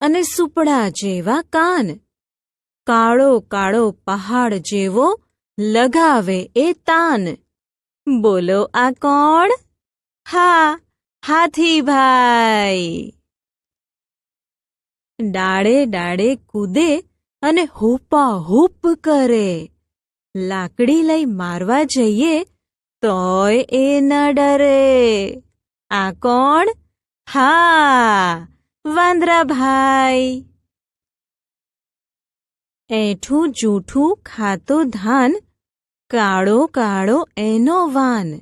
અને સુપડા જેવા કાન. કાળો કાળો પહાડ જેવો લગાવે એ તાન. બોલો, આ કોણ? હા હાથીભાઈ ડાળે ડાળે કૂદે અને હૂપા હૂપ કરે. લાકડી લઈ મારવા જઈએ તોય એ ન ડરે. આ કોણ? હા. વાંદરાભાઈ. એઠું જૂઠું ખાતો ધાન, કાળો કાળો એનો વાન.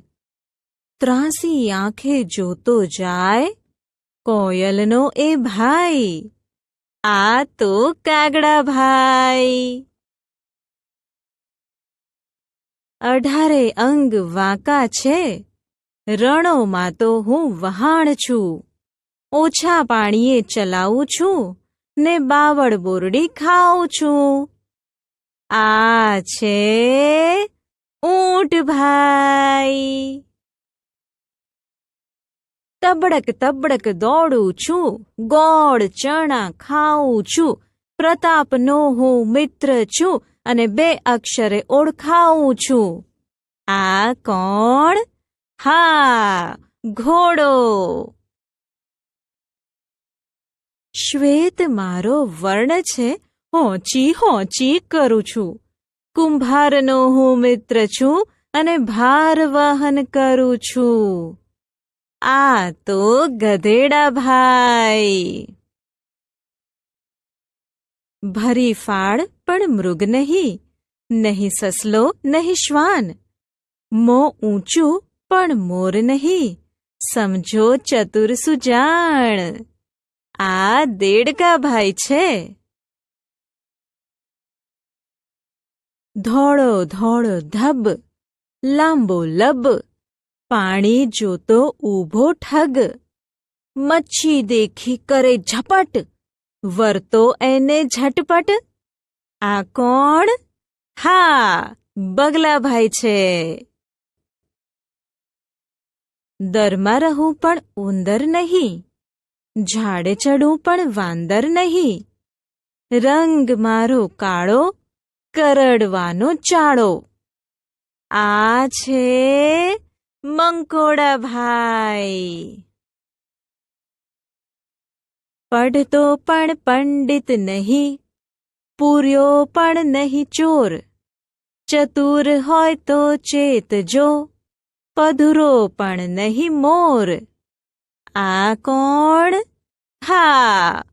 ત્રાસી આંખે જોતો જાય, કોયલનો એ ભાઈ. આ તો કાગડા ભાઈ અઢારે અંગ વાંકા છે, રણોમાં તો હું વહાણ છું. ઓછા પાણીએ ચલાવું છું ને બાવળ બોરડી ખાઉં છું. આ છે ઊંટ ભાઈ. તબડક તબડક દોડું છું, ગોળ ચણા ખાઉં છું, પ્રતાપનો હું મિત્ર છું અને બે અક્ષરે ઓળખાઉં છું. આ કોણ? હા, ઘોડો. શ્વેત મારો વર્ણ છે. હોંચી હોંચી કરું છું. કુંભારનો હું મિત્ર છું અને ભાર વહન કરું છું. આ તો ગધેડા ભાઈ. ભરી ફાળ પણ મૃગ નહીં. નહીં સસલો, નહીં શ્વાન. મો ઊંચું પણ મોર નહીં. સમજો ચતુર સુજાણ. આ દેડકા ભાઈ છે. ધોળો ધોળો ધબ, લાંબો લબ, પાણી જોતો ઊભો ઠગ, મચ્છી દેખી કરે ઝપટ, વરતો એને ઝટપટ, આ કોણ? હા બગલાભાઈ છે. દરમાં રહું પણ ઉંદર નહીં. ઝાડે ચડું પણ વાંદર નહીં. રંગ મારો કાળો, કરડવાનો ચાળો. આ છે મંકોડા ભાઈ. પઢતો પણ પંડિત નહીં, પૂર્યો પણ નહીં ચોર. ચતુર હોય તો ચેતજો, પધુરો પણ નહીં મોર. આ કોણ? હા.